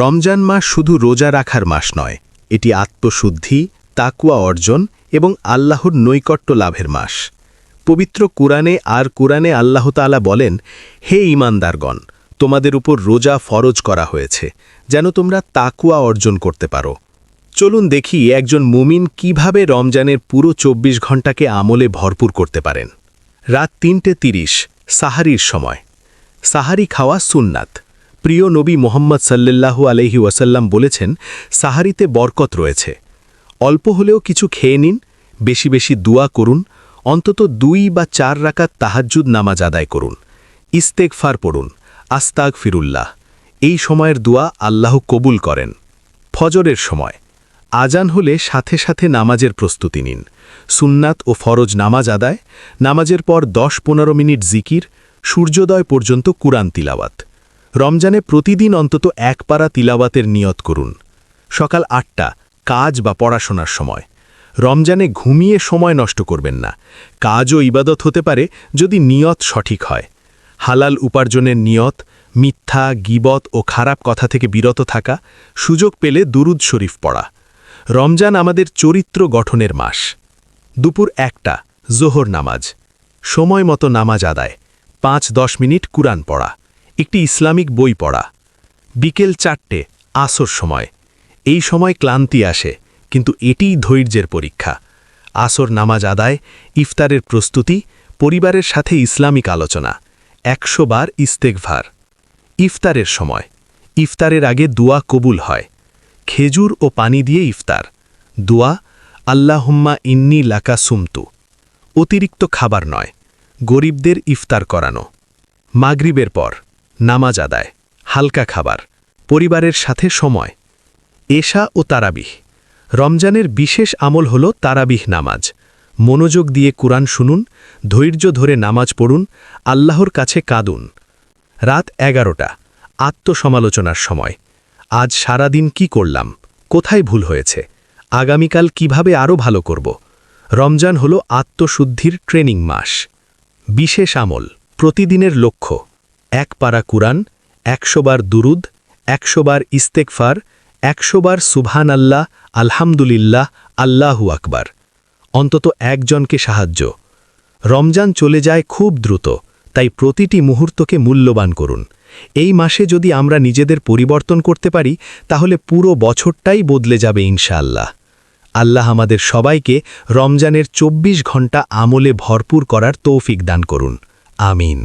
রমজান মাস শুধু রোজা রাখার মাস নয়, এটি আত্মশুদ্ধি, তাকুয়া অর্জন এবং আল্লাহর নৈকট্য লাভের মাস। পবিত্র কুরআনে আর কুরআনে আল্লাহ তাআলা বলেন, হে ঈমানদারগণ, তোমাদের উপর রোজা ফরজ করা হয়েছে, যেন তোমরা তাকুয়া অর্জন করতে পারো। চলুন দেখি একজন মুমিন কীভাবে রমজানের পুরো ২৪ ঘন্টাকে আমলে ভরপুর করতে পারেন। রাত তিনটে তিরিশ, সাহারির সময়। সাহারি খাওয়া সুন্নাত। প্রিয় নবী মোহাম্মদ সাল্লাল্লাহু আলহি ওয়াসাল্লাম বলেছেন, সাহারিতে বরকত রয়েছে। অল্প হলেও কিছু খেয়ে নিন, বেশি বেশি দোয়া করুন, অন্তত দুই বা চার রাকাত তাহাজ্জুদ নামাজ আদায় করুন। ইস্তেকফার পড়ুন আস্তাক ফিরুল্লাহ এই সময়ের দোয়া আল্লাহ কবুল করেন। ফজরের সময়, আজান হলে সাথে সাথে নামাজের প্রস্তুতি নিন। সুন্নাত ও ফরজ নামাজ আদায়, নামাজের পর দশ পনেরো মিনিট জিকির, সূর্যোদয় পর্যন্ত কুরআন তিলাওয়াত। রমজানে প্রতিদিন অন্তত এক পারা তিলাওয়াতের নিয়ত করুন। সকাল আটটা, কাজ বা পড়াশোনার সময়। রমজানে ঘুমিয়ে সময় নষ্ট করবেন না। কাজও ইবাদত হতে পারে যদি নিয়ত সঠিক হয়। হালাল উপার্জনের নিয়ত, মিথ্যা, গিবত ও খারাপ কথা থেকে বিরত থাকা, সুযোগ পেলে দুরুদ শরীফ পড়া। রমজান আমাদের চরিত্র গঠনের মাস। দুপুর একটা, জোহর নামাজ। সময় মতো নামাজ আদায়। পাঁচ দশ মিনিট কুরআন পড়া। একটি ইসলামিক বই পড়া। বিকেল চারটে, আসর সময়। এই সময় ক্লান্তি আসে, কিন্তু এটিই ধৈর্যের পরীক্ষা। আসর নামাজ আদায়, ইফতারের প্রস্তুতি, পরিবারের সাথে ইসলামিক আলোচনা, একশো বার ইস্তেকভার ইফতারের সময়। ইফতারের আগে দোয়া কবুল হয়। খেজুর ও পানি দিয়ে ইফতার। দোয়া, আল্লাহুম্মা ইন্নি লাকা সুমতু। অতিরিক্ত খাবার নয়, গরিবদের ইফতার করানো। মাগরিবের পর। নামাজ আদায়, হালকা খাবার, পরিবারের সাথে সময়। এশা ও তারাবিহ। রমজানের বিশেষ আমল হল তারাবিহ নামাজ। মনোযোগ দিয়ে কুরআন শুনুন, ধৈর্য ধরে নামাজ পড়ুন, আল্লাহর কাছে কাঁদুন। রাত এগারোটা, আত্মসমালোচনার সময়। আজ সারাদিন কি করলাম? কোথায় ভুল হয়েছে? আগামীকাল কীভাবে আরও ভালো করব? রমজান হল আত্মশুদ্ধির ট্রেনিং মাস। বিশেষ আমল, প্রতিদিনের লক্ষ্য। এক পারা কুরআন একশোবার দুরুদ একশোবার ইস্তেকফার একশোবার সুবহান আল্লাহ আলহামদুলিল্লাহ, আল্লাহু আকবার। অন্তত একজনকে সাহায্য। রমজান চলে যায় খুব দ্রুত, তাই প্রতিটি মুহূর্তকে মূল্যবান করুন। এই মাসে যদি আমরা নিজেদের পরিবর্তন করতে পারি, তাহলে পুরো বছরটাই বদলে যাবে ইনশাআল্লাহ। আল্লাহ আমাদের সবাইকে রমজানের ২৪ ঘণ্টা আমলে ভরপুর করার তৌফিক দান করুন। আমিন।